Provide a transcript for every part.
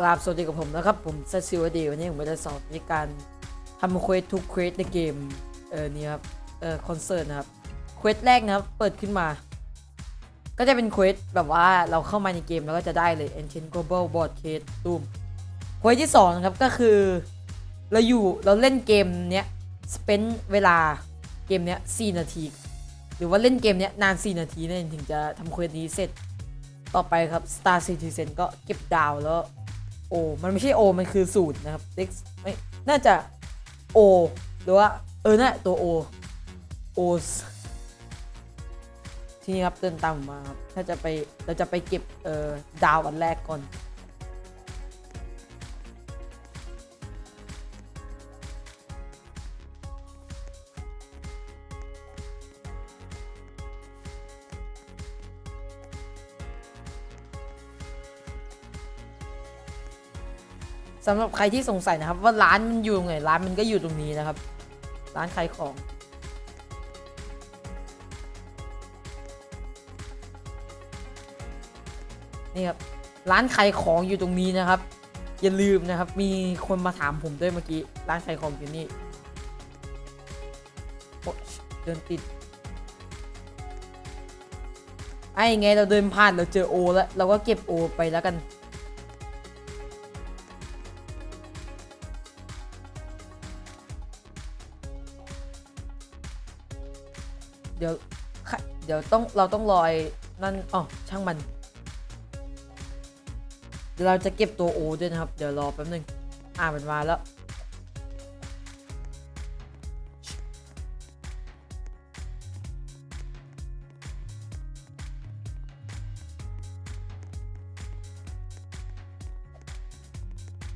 กราบสวัสดีกับผมนะครับ ผมเซซิวดีวันนี้ผมจะสอนวิธีการทำเควสทุกเควสในเกม เออนี่ครับ เออคอนเสิร์ตนะครับ เควสแรกนะครับ เปิดขึ้นมา ก็จะเป็นเควสแบบว่าเราเข้ามาในเกมแล้วก็จะได้เลย Ancient Global Board Case ตูมเควสที่สองนะครับก็คือ เราอยู่เราเล่นเกมเนี้ยสเปนเวลาเกมเนี้ย4นาที หรือว่าเล่นเกมเนี้ยนาน 4 นาทีนั่นถึงจะทำเควสนี้เสร็จ ต่อไปครับ Star Citizen ก็เก็บดาวแล้ว โอ มันไม่ใช่โอ มันคือสูตรนะครับ Dex ไม่น่าจะโอหรือว่าเออน่ะตัวโอโอทีนี้ครับเดินตามมมาครับถ้าจะไปเราจะไปเก็บเอ่อดาวอันแรกก่อน สำหรับใครที่สงสัยนะครับ ว่าร้านมันอยู่ตรงไหนร้านมันก็อยู่ตรงนี้นะครับ ร้านขายของ นี่ครับร้านขายของอยู่ตรงนี้นะครับ อย่าลืมนะครับ มีคนมาถามผมด้วยเมื่อกี้ร้านขายของอยู่นี่เดินติดไอ้ไงเราเดินผ่านเราเจอโอแล้วเราก็เก็บโอไปแล้วกัน เดี๋ยวเดี๋ยวต้องเราต้องรอยนั่นอ๋อช่างมัน เดี๋ยวเราจะเก็บตัวโอด้วยนะครับ เดี๋ยวรอแป๊บนึงอ่ามันมาแล้ว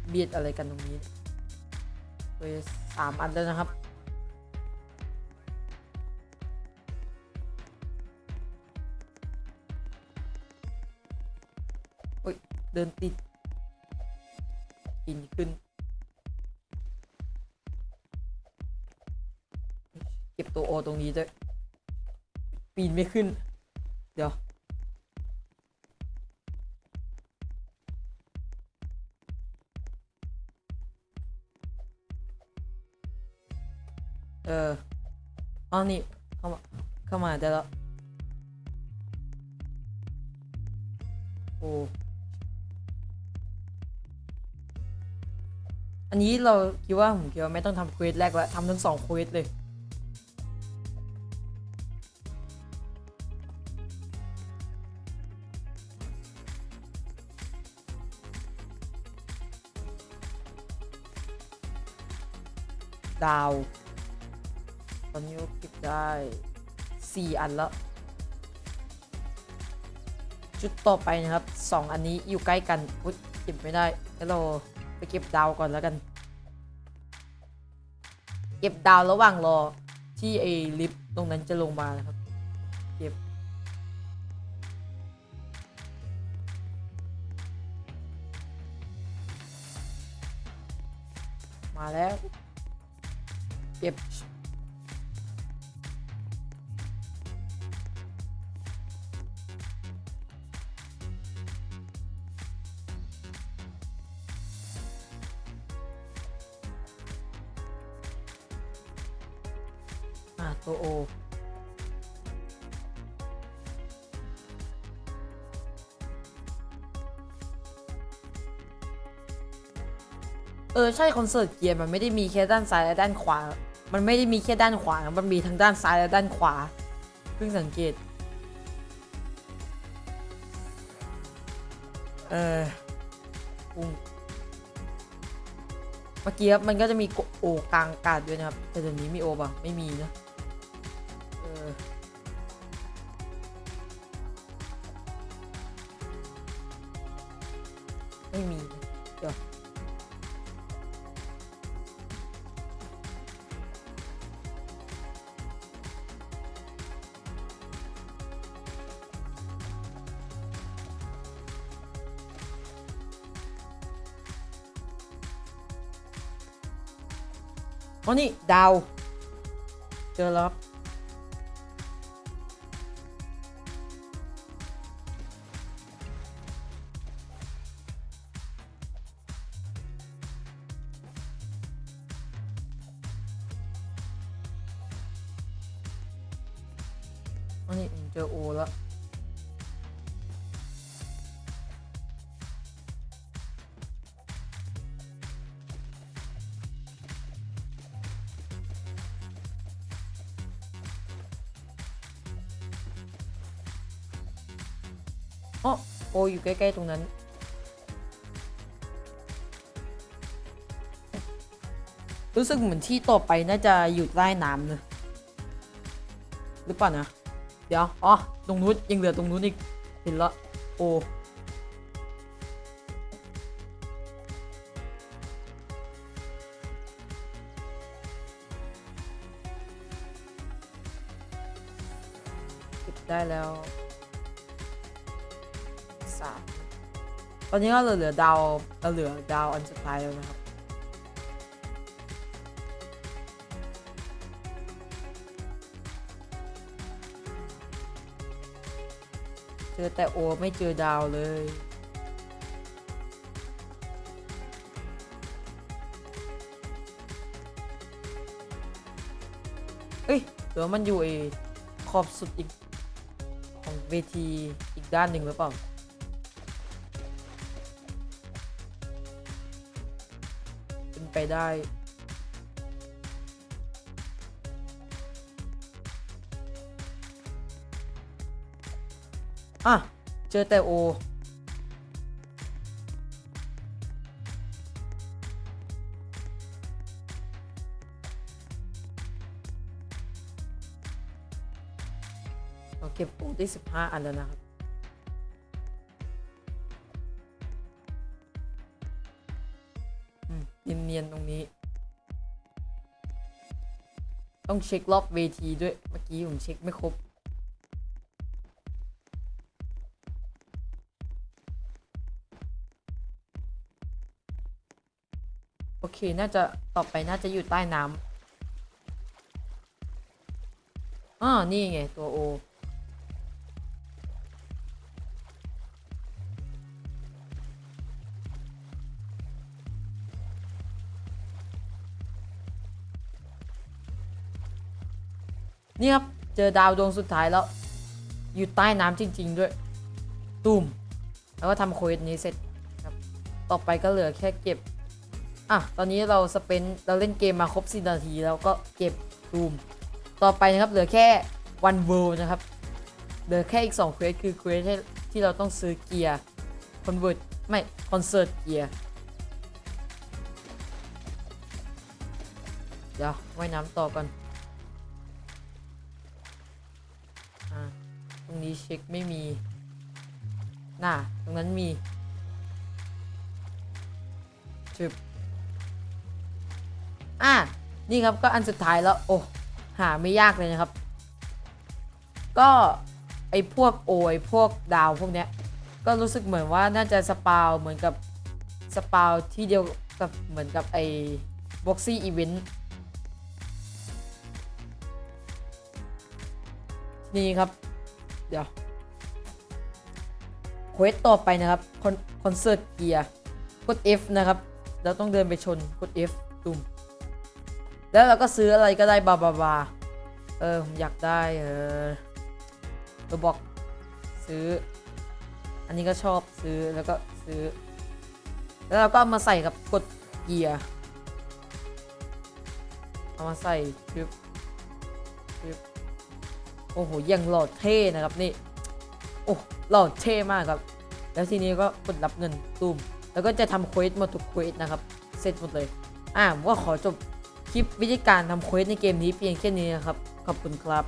เบียดอะไรกันตรงนี้เวสามอันแล้วนะครับ เดินติดปีนขึ้น เก็บตัวโอตรงนี้ด้วยปีนไม่ขึ้น เดี๋ยวเอออ๋อนี่เข้ามาเข้ามาได้แล้วโอ้ อันนี้เราคิดว่าผมคิดว่าไม่ต้องทำเควสแรกแล้วทำทั้งสองเควสเลย ดาว ตอนนี้เก็บได้สี่อันแล้วชุดต่อไปนะครับสองอันนี้อยู่ใกล้กันอุ๊ยเก็บไม่ได้แล้วเรา ไปเก็บดาวก่อนแล้วกัน เก็บดาวระหว่างรอที่ไอ้ลิฟต์ตรงนั้นจะลงมานะครับ เก็บ มาแล้ว เก็บ อ่าตัวโอเออใช่คอนเสิร์ตเกียร์มันไม่ได้มีแค่ด้านซ้ายและด้านขวา มันไม่ได้มีแค่ด้านขวา มันมีทั้งด้านซ้ายและด้านขวา เพิ่งสังเกต เออปุ้งเมื่อกี้มันก็จะมีโอกลางกาศด้วยนะครับ แต่เดี๋ยวนี้มีโอป่ะ ไม่มีนะ อ๋อนี่ ดาว เจอแล้วคอันนี้ผมเจอโอแล้ว อ๋อโออยู่ใกล้ ๆ ตรงนั้น รู้สึกเหมือนที่ต่อไปน่าจะอยู่ใต้น้ำเลยหรือเปล่านะ เดี๋ยว อ๋อ ตรงนู้นยังเหลือตรงนู้นอีก เห็นละโอเก็บได้แล้ว ตอนนี้ก็เหลือเหลือดาวเราเหลือดาวอันสุดท้ายแล้วนะครับเจอแต่โอไม่เจอดาวเลยเอ้ยหรือว่ามันอยู่ไอขอบสุดอีกของเวทีอีกด้านหนึ่งหรือเปล่า ไปได้อะ เจอแต่โอ เราเก็บปูได้สิบห้าอันแล้วนะครับ เนียนๆตรงนี้ ต้องเช็ครอบเวทีด้วย เมื่อกี้ผมเช็คไม่ครบ โอเค น่าจะต่อไปน่าจะอยู่ใต้น้ำอ่านี่ไง ตัวโอ นี่ครับ เจอดาวดวงสุดท้ายแล้ว อยู่ใต้น้ำจริง ๆ ด้วยตูมแล้วก็ทำโควิดนี้เสร็จครับ ต่อไปก็เหลือแค่เก็บ อะ ตอนนี้เราสเปนเราเล่นเกมมาครบ4นาทีแล้วก็เก็บตูม ต่อไปนะครับเหลือแค่วันเวิลด์นะครับ เหลือแค่อีก2เควสคือเควสที่เราต้องซื้อเกียร์คอนเวิร์ตไม่คอนเสิร์ตเกียร์เดี๋ยวว่ายน้ำต่อก่อน นี้เช็คไม่มี น่าตรงนั้นมีชึบอะ นี่ครับก็อันสุดท้ายแล้ว โอ้ หาไม่ยากเลยนะครับ ก็ ไอพวกโอยพวกดาวพวกเนี้ย ก็รู้สึกเหมือนว่าน่าจะสปาวเหมือนกับสปาวที่เดียวกับเหมือนกับไอบ็อกซี่อีเวนต์นี่ครับ เดี๋ยวเควสต่อไปนะครับคอนคอนเสิร์ตเกียร์กด F นะครับ เราต้องเดินไปชนกด F ตุ่มแล้วเราก็ซื้ออะไรก็ได้บาบาบาเออผมอยากได้เออตัวบอกซื้อ อันนี้ก็ชอบซื้อแล้วก็ซื้อ แล้วเราก็มาใส่กับกดเกียร์เอามาใส่ปึ๊บปึ๊บ โอ้โหยังหล่อเท่นะครับนี่โอ้หล่อเท่มากครับ แล้วทีนี้ก็กดรับเงินตุ้มแล้วก็จะทำเควสหมดทุกเควสนะครับเสร็จหมดเลยอ่าผมก็ขอจบคลิปวิธีการทำเควสในเกมนี้เพียงแค่นี้นะครับขอบคุณครับ